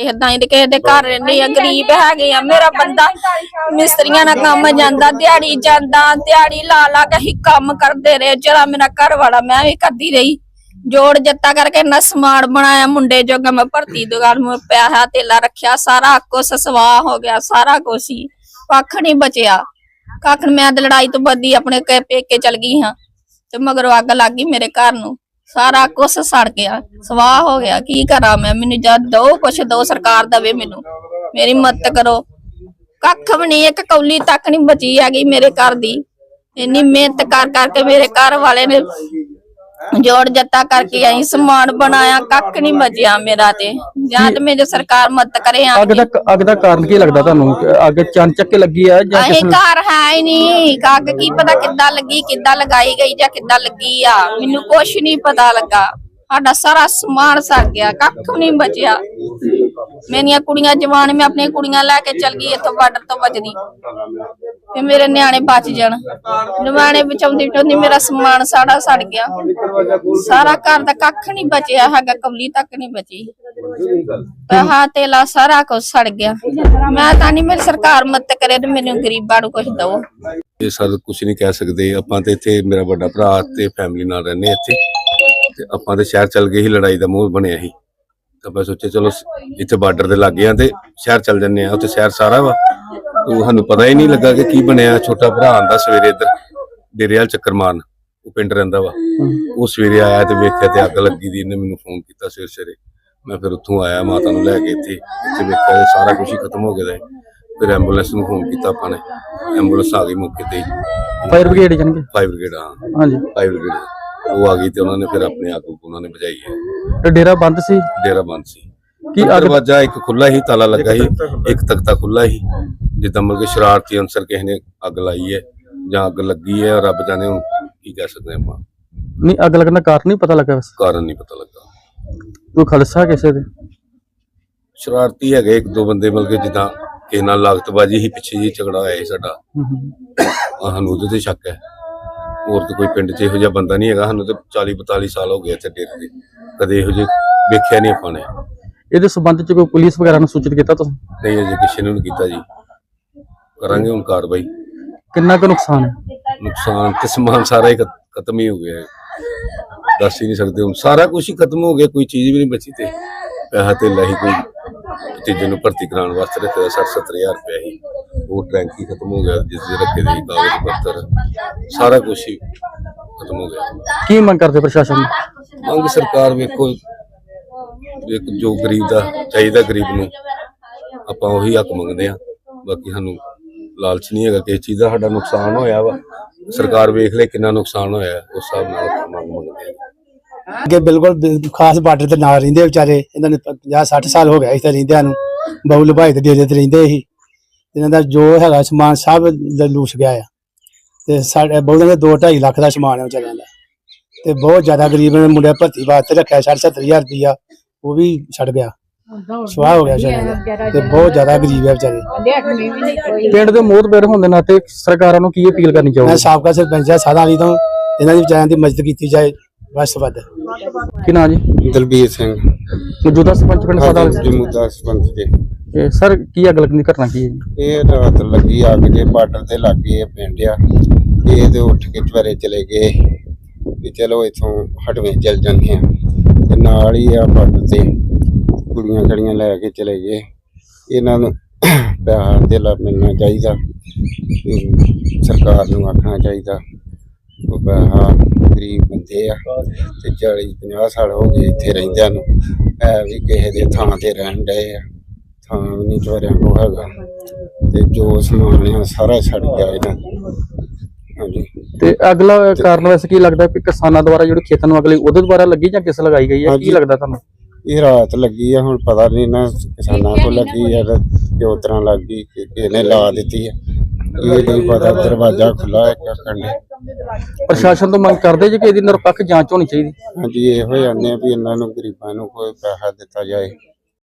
ਹੀ ਤੇ ਕਿਸੇ ਦੇ ਘਰ ਰਹਿੰਦੇ ਆ ਗਰੀਬ ਹੈਗੇ ਆ ਮੇਰਾ ਬੰਦਾ ਮਿਸਤਰੀਆਂ ਨਾਲ ਕੰਮ ਜਾਂਦਾ ਦਿਹਾੜੀ ਜਾਂਦਾ ਦਿਹਾੜੀ ਲਾ ਲਾ ਕੇ ਹੀ ਕੰਮ ਕਰਦੇ ਰਹੇ ਜਿਹੜਾ ਮੇਰਾ ਘਰ ਵਾਲਾ ਮੈਂ ਵੀ ਕਰਦੀ ਰਹੀ। ਜੋੜ ਜੱਤਾ ਕਰਕੇ ਨਾ ਸਮਾਨ ਬਣਾਇਆ ਮੁੰਡੇ ਜੋਗਾ ਮੈਂ ਭਰਤੀ ਦੁਕਾਨ ਮੈਂ ਪਿਆਹਾ ਤੇਲਾ ਰੱਖਿਆ ਸਾਰਾ ਕੁਛ ਸਵਾਹ ਹੋ ਗਿਆ ਸਾਰਾ ਕੁਛ ਹੀ। ਕੱਖ ਨਹੀਂ ਬਚਿਆ। ਕੱਖ ਮੈਂ ਲੜਾਈ ਤੋਂ ਬੱਦੀ ਆਪਣੇ ਕੇ ਪੇਕੇ ਚਲ ਗਈ ਹਾਂ। ਤੇ ਮਗਰੋਂ ਅੱਗ ਲੱਗ ਗਈ ਮੇਰੇ ਘਰ ਨੂੰ। ਸਾਰਾ ਕੁਛ ਸੜ ਗਿਆ, ਸਵਾਹ ਹੋ ਗਿਆ। ਕੀ ਕਰਾਂ ਮੈਂ? ਮੈਨੂੰ ਜਦ ਦੋ ਕੁਛ ਦੋ ਸਰਕਾਰ ਦਵੇ ਮੈਨੂੰ, ਮੇਰੀ ਮਦਦ ਕਰੋ। ਕੱਖ ਵੀ ਨਹੀਂ, ਇੱਕ ਕੌਲੀ ਤੱਕ ਨਹੀਂ ਬਚੀ ਹੈਗੀ ਮੇਰੇ ਘਰ ਦੀ। ਇੰਨੀ ਮਿਹਨਤ ਕਰ ਕਰਕੇ ਮੇਰੇ ਘਰ ਵਾਲੇ ਨੇ ਜੋੜ ਜੱਤਾ ਕਰਕੇ ਆਈ ਸਮਾਨ ਬਣਾਇਆ ਕੱਖ ਨਹੀਂ ਬਚਿਆ ਮੇਰਾ ਤੇ। ਜਾਂ। ਤੇ ਮੇਰੇ ਸਰਕਾਰ ਮਦਦ ਕਰੇ ਆ ਅੱਗ ਦਾ ਅੱਗ ਦਾ ਕਾਰਨ ਕੀ ਲੱਗਦਾ ਤੁਹਾਨੂੰ? ਅੱਗ ਚੰਨ ਚੱਕ ਕੇ ਲੱਗੀ ਆ ਜਾਂ ਕਿਸ ਨੇ ਘਰ ਹੈ ਹੀ ਨਹੀਂ। ਕੱਗ ਕੀ ਪਤਾ ਕਿੱਦਾਂ ਲੱਗੀ ਕਿੱਦਾਂ ਲਗਾਈ ਗਈ ਜਾਂ ਕਿੱਦਾਂ ਲੱਗੀ ਆ। ਮੈਨੂੰ ਕੁਛ ਨਹੀਂ ਪਤਾ ਲੱਗਾ। ਸਾਡਾ ਸਾਰਾ ਸਮਾਨ ਸੜ ਗਿਆ, ਕੱਖ ਨਹੀਂ ਬਚਿਆ। ਮੇਰੀਆਂ ਕੁੜੀਆਂ ਜਵਾਨ, ਮੈਂ ਆਪਣੀਆਂ ਕੁੜੀਆਂ ਲੈ ਕੇ ਚਲ ਗਈ, ਇੱਥੋਂ ਬਾਰਡਰ ਤੋਂ ਬਚਦੀ ਤੇ ਮੇਰੇ ਨਿਆਣੇ ਬਚ ਜਾਣ। ਨਿਆਣੇ ਬਚਾਉਂਦੀ ਬਚਾਉਂਦੀ ਮੇਰਾ ਸਮਾਨ ਸਾੜਾ ਸੜ ਗਿਆ। ਸਾਰਾ ਘਰ ਦਾ ਕੱਖ ਨਹੀਂ ਬਚਿਆ, ਹੈਗਾ ਕਮਲੀ ਤੱਕ ਨਹੀਂ ਬਚੀ। ਪੈਸਾ, ਤੇਲਾ ਸਾਰਾ ਕੁਝ ਸੜ ਗਿਆ। ਮੈਂ ਤਾਂ ਨਹੀਂ ਮੇਰੀ ਸਰਕਾਰ ਮਦਦ ਕਰੇ ਤੇ ਮੈਨੂੰ ਗਰੀਬਾਂ ਨੂੰ ਕੁਝ ਦਵੋ। ਇਹ ਸਰ ਕੁਝ ਨਹੀਂ ਕਹਿ ਸਕਦੇ। ਆਪਾਂ ਤੇ ਇੱਥੇ ਮੇਰਾ ਵੱਡਾ ਭਰਾ ਤੇ ਫੈਮਿਲੀ ਨਾਲ ਰਹਿੰਦੇ ਇੱਥੇ। ਤੇ ਆਪਾਂ ਤੇ ਸ਼ਹਿਰ ਚੱਲ ਗਏ ਸੀ ਲੜਾਈ ਦਾ ਮੂੰਹ ਬਣਿਆ ਸੀ। ਤਾਂ ਆਪਾਂ ਸੋਚਿਆ ਚਲੋ ਇੱਥੇ ਬਾਰਡਰ ਦੇ ਲੱਗੇ ਆ ਤੇ ਸ਼ਹਿਰ ਚੱਲ ਜੰਨੇ ਆ ਉੱਥੇ ਸ਼ਹਿਰ ਸਾਰਾ ਵਾ। ਉਹ ਸਾਨੂੰ ਪਤਾ ਹੀ ਨਹੀਂ ਲੱਗਾ ਕਿ ਕੀ ਬਣਿਆ ਛੋਟਾ ਭਰਾ ਆਂਦਾ ਸਵੇਰੇ ਇੱਧਰ ਡੇਰੇ ਵਾਲ ਚੱਕਰ ਮਾਰਨ ਉਹ ਪਿੰਡ ਰਹਿੰਦਾ ਵਾ। ਉਹ ਸਵੇਰੇ ਆਇਆ ਤੇ ਵੇਖਿਆ ਤੇ ਅੱਗ ਲੱਗੀ ਦੀ ਇਹਨੇ ਮੈਨੂੰ ਫੋਨ ਕੀਤਾ ਸਵੇਰੇ ਸਵੇਰੇ ਮੈਂ ਫਿਰ ਉੱਥੋਂ ਆਇਆ ਮਾਤਾ ਨੂੰ ਲੈ ਕੇ ਇੱਥੇ ਇੱਥੇ ਵੇਖਿਆ ਤੇ ਸਾਰਾ ਕੁਝ ਹੀ ਖਤਮ ਹੋ ਗਿਆ। ਫਿਰ ਐਂਬੂਲੈਂਸ ਨੂੰ ਫੋਨ ਕੀਤਾ ਆਪਾਂ ਨੇ। ਐਂਬੂਲੈਂਸ ਆ ਗਈ ਮੌਕੇ ਤੇ ਫਾਇਰ ਬ੍ਰਿਗੇਡ ਜਾਣਗੇ? ਫਾਇਰ ਬ੍ਰਿਗੇਡ ਹਾਂ। ਹਾਂਜੀ। ਫਾਇਰ ਬ੍ਰਿਗੇਡ ਉਹ ਆ ਗਈ ਤੇ ਉਹਨਾਂ ਨੇ ਫਿਰ ਆਪਣੇ ਆਪ ਉਹਨਾਂ ਨੇ ਬਚਾਈ ਹੈ। ਤੇ ਡੇਰਾ ਬੰਦ ਸੀ? ਡੇਰਾ ਬੰਦ ਸੀ। ਕੀ ਅੱਗ ਦਰਵਾਜ਼ਾ ਇੱਕ ਖੁੱਲਾ ਹੀ ਤਾਲਾ ਲੱਗਾ ਸੀ ਇੱਕ ਤਖਤਾ ਖੁੱਲਾ ਹੀ। ਜਿੱਦਾਂ ਮਤਲਬ ਕਿ ਸ਼ਰਾਰਤੀ ਅਨਸਰ ਕਿਸੇ ਨੇ ਅੱਗ ਲਾਈ ਹੈ ਜਾਂ ਅੱਗ ਲੱਗੀ ਹੈ ਰੱਬ ਜਾਣੇ ਹੁਣ ਕੀ ਕਹਿ ਸਕਦੇ ਆਪਾਂ। ਨਹੀਂ ਅੱਗ ਲੱਗਣ ਦਾ ਕਾਰਨ ਨਹੀਂ ਪਤਾ ਲੱਗਾ ਵੈਸੇ? ਕਾਰਨ ਨਹੀਂ ਪਤਾ ਲੱਗਾ। ਕੋਈ ਖਲਸਾ ਕਿਸੇ ਦੇ? ਸ਼ਰਾਰਤੀ ਹੈਗੇ ਇੱਕ ਦੋ ਬੰਦੇ ਮਤਲਬ ਕਿ ਜਿੱਦਾਂ ਕਿਸੇ ਨਾਲ ਲਾਗਤਬਾਜੀ ਹੀ ਪਿੱਛੇ ਜੀ ਝਗੜਾ ਹੋਇਆ ਸੀ ਸਾਡਾ। ਹਮ ਹਮ। ਆਹ ਸਾਨੂੰ ਉਹਦੇ ਤੇ ਸ਼ੱਕ ਹੈ। ਹੋਰ ਤਾਂ ਕੋਈ ਪਿੰਡ 'ਚ ਇਹੋ ਜਿਹਾ ਬੰਦਾ ਨਹੀਂ ਹੈਗਾ ਸਾਨੂੰ ਤੇ 40 42 ਸਾਲ ਹੋ ਗਏ ਇੱਥੇ ਡੇਰੇ ਦੇ। ਕਦੇ ਇਹੋ ਜਿਹੇ ਵੇਖਿਆ ਨਹੀਂ ਆਪਾਂ ਨੇ। ਇਹਦੇ ਸਬੰਧ ਚ ਕੋਈ ਪੁਲਿਸ ਵਗੈਰਾ ਨੂੰ ਸੂਚਿਤ ਕੀਤਾ ਤੁਸੀਂ? ਨਹੀਂ ਅਜੇ ਕਿਸੇ ਨੂੰ ਨਹੀਂ ਕੀਤਾ ਜੀ। ਕਰਾਂਗੇ ਹੁਣ ਕਾਰਵਾਈ। ਕਿੰਨਾ ਕੁ ਨੁਕਸਾਨ ਹੈ? ਨੁਕਸਾਨ ਤੇ ਸਮਾਨ ਸਾਰਾ ਹੀ ਖਤ- ਖਤਮ ਹੀ ਹੋ ਗਿਆ ਹੈ। ਦੱਸ ਹੀ ਨਹੀਂ ਸਕਦੇ ਹੁਣ। ਸਾਰਾ ਕੁਝ ਹੀ ਖਤਮ ਹੋ ਗਿਆ ਕੋਈ ਚੀਜ਼ ਵੀ ਨਹੀਂ ਬਚੀ ਤੇ। ਪੈਸਾ ਤੇ ਹੀ ਕੋਈ ਤੀਜੇ ਨੂੰ ਭਰਤੀ ਕਰਾਉਣ ਵਾਸਤੇ ਰੱਖਿਆ 60 70000 ਰੁਪਇਆ ਹੀ। ਉਹ ਟੈਂਕ ਖਤਮ ਹੋ ਗਿਆ ਜਿਸ ਦੇ ਰੱਖੇ ਦੇ ਕਾਗਜ਼ ਪੱਤਰ ਸਾਰਾ ਕੁਝ ਹੀ ਖਤਮ ਹੋ ਗਿਆ। ਕੀ ਮੰਗ ਕਰਦੇ ਪ੍ਰਸ਼ਾਸਨ ਨੂੰ? ਮੰਗ ਸਰਕਾਰ ਵੇਖੋ ਇੱਕ ਜੋ ਗਰੀਬ ਦਾ ਚਾਹੀਦਾ ਗਰੀਬ ਨੂੰ ਆਪਾਂ ਉਹੀ ਹੱਕ ਮੰਗਦੇ ਆ ਬਾਕੀ ਸਾਨੂੰ ਲਾਲਚ ਨਹੀਂ ਹੈਗਾ ਕਿਸੇ ਚੀਜ਼ ਦਾ ਸਾਡਾ ਨੁਕਸਾਨ ਹੋਇਆ ਵਾ। ਸਰਕਾਰ ਵੇਖ ਲੈ ਕਿੰਨਾ ਨੁਕਸਾਨ ਹੋਇਆ ਉਸ ਹਿਸਾਬ ਨਾਲ ਮੰਗ ਮੰਗਦੇ ਆ ਅੱਗੇ ਬਿਲਕੁਲ ਬਿਲ- ਖਾਸ ਬਾਰਡਰ ਦੇ ਨਾਲ ਰਹਿੰਦੇ ਵਿਚਾਰੇ ਇਹਨਾਂ ਨੇ 50 60 ਸਾਲ ਹੋ ਗਿਆ ਇੱਥੇ ਰਹਿੰਦਿਆਂ ਨੂੰ। ਬਹੁ ਲਭਾਈ ਦੇ ਡੇਰੇ ਤੇ ਰਹਿੰਦੇ ਸੀ। ਇਹਨਾਂ ਦਾ ਜੋ ਹੈਗਾ ਸਮਾਨ ਸਭ ਲੂਸ ਗਿਆ ਆ। ਤੇ ਸਾਡੇ ਬਹੁਤਾਂ ਦੇ 2 2.5 ਲੱਖ ਦਾ ਸਮਾਨ ਹੈ ਵਿਚਾਰਿਆਂ ਦਾ। ਤੇ ਬਹੁਤ ਜ਼ਿਆਦਾ ਗਰੀਬ ਨੇ ਮੁੰਡੇ ਭਰਤੀ ਵਾਸਤੇ ਰੱਖਿਆ 60 70000 ਰੁਪਇਆ ਉਹ ਵੀ ਛੱਡ ਗਿਆ। ਸਵਾਹ ਹੋ ਗਿਆ ਵਿਚਾਰਿਆਂ ਤੇ ਬਹੁਤ ਜ਼ਿਆਦਾ ਗਰੀਬ ਹੈ ਵਿਚਾਰੇ। ਪਿੰਡ ਦੇ ਮੋਹਤਬਰ ਹੋਣ ਦੇ ਨਾਤੇ ਸਰਕਾਰਾਂ ਨੂੰ ਕੀ ਅਪੀਲ ਕਰਨੀ ਮੈਂ ਚਾਹੋਗੇ ਸਾਬਕਾ ਸਰਪੰਚ ਆ ਸਾਦਾ ਵਾਲੀ ਤੋਂ ਇਹਨਾਂ ਦੀ ਵਿਚਾਰਿਆਂ ਦੀ ਮਦਦ ਕੀਤੀ ਜਾਏ ਬਸ ਵੱਧ। ਕੀ ਨਾਂ ਜੀ? ਦਲਬੀਰ ਸਿੰਘ। ਮੌਜੂਦਾ ਸਰਪੰਚ ਪਿੰਡ ਸਾਡਾ ਜਮੂਦਾ ਸਰਪੰਚ ਜੀ। ਇਹ ਸਰ, ਕੀ ਅੱਗ ਲੱਗਣ ਦੀ ਘਟਨਾ ਕੀ ਹੈ ਜੀ? ਇਹ ਰਾਤ ਲੱਗੀ ਅੱਗ ਜੇ ਬਾਰਡਰ ਤੇ ਲੱਗੇ ਪਿੰਡ ਆ। ਇਹ ਤੇ ਉੱਠ ਕੇ ਚਵਰੇ ਚਲੇ ਗਏ। ਵੀ ਚਲੋ ਇਥੋਂ ਹਟਵੇਂ, ਚੱਲ ਜਾਂਦੇ ਆ ਤੇ ਨਾਲ ਹੀ ਆ ਬਾਰਡਰ ਤੇ ਕੁੜੀਆਂ ਖੜੀਆਂ ਲੈ ਕੇ ਚਲੇ ਗਏ। ਇਹਨਾਂ ਨੂੰ ਪਿਆਰ ਦੇਲਾ ਮਿਲਣਾ ਚਾਹੀਦਾ। ਤੇ ਸਰਕਾਰ ਨੂੰ ਆਖਣਾ ਚਾਹੀਦਾ। ਉਹ ਪੈਸਾ ਗਰੀਬ ਬੰਦੇ ਆ। ਤੇ 40 50 ਸਾਲ ਹੋ ਗਏ ਇੱਥੇ ਰਹਿੰਦਿਆਂ ਨੂੰ। ਐ ਵੀ ਕਿਸੇ ਦੇ ਥਾਂ ਤੇ ਰਹਿਣ ਡਏ ਆ। ਥਾਂ ਵੀ ਨਹੀਂ ਚੋਰਿਆਂ ਕੋ ਹੈਗਾ। ਤੇ ਜੋ ਸਮਾਨ ਆ ਸਾਰਾ ਛੱਡ ਗਿਆ ਇਹਨਾਂ ਦਾ। ਹਾਂਜੀ। ਤੇ ਅਗਲਾ ਕਾਰਨ ਵੈਸੇ ਕੀ ਲੱਗਦਾ ਕਿ ਕਿਸਾਨਾਂ ਦੁਆਰਾ ਜਿਹੜੀ ਖੇਤਾਂ ਨੂੰ ਅਗਲੀ ਉਹਦੇ ਦੁਆਰਾ ਲੱਗੀ ਜਾਂ ਕਿਸ ਲਗਾਈ ਗਈ ਹੈ? ਕੀ। ਲੱਗਦਾ ਤੁਹਾਨੂੰ? ਇਹ ਰਾਤ ਲੱਗੀ ਆ ਹੁਣ ਪਤਾ ਨਹੀਂ ਨਾ ਕਿਸਾਨਾਂ ਕੋ ਲੱਗੀ ਆ ਤੇ ਕਿਉਂ ਤਰ੍ਹਾਂ ਲੱਗੀ ਕਿ ਕਿਸੇ ਨੇ ਲਾ ਦਿੱਤੀ ਆ। ਇਹ ਨਹੀਂ ਪਤਾ ਦਰਵਾਜ਼ਾ ਖੁੱਲਾ ਹੈ ਕੰਨੇ ਪ੍ਰਸ਼ਾਸਨ ਤੋਂ ਮੰਗ ਕਰਦੇ ਜੇ ਕਿ ਇਹਦੀ ਨਿਰਪੱਖ ਜਾਂਚ ਹੋਣੀ ਚਾਹੀਦੀ। ਹਾਂਜੀ ਇਹੋ ਹੀ ਆਨੇ ਆ ਵੀ ਇਹਨਾਂ ਨੂੰ ਗਰੀਬਾਂ ਨੂੰ ਕੋਈ ਪੈਸਾ ਦਿੱਤਾ ਜਾਏ।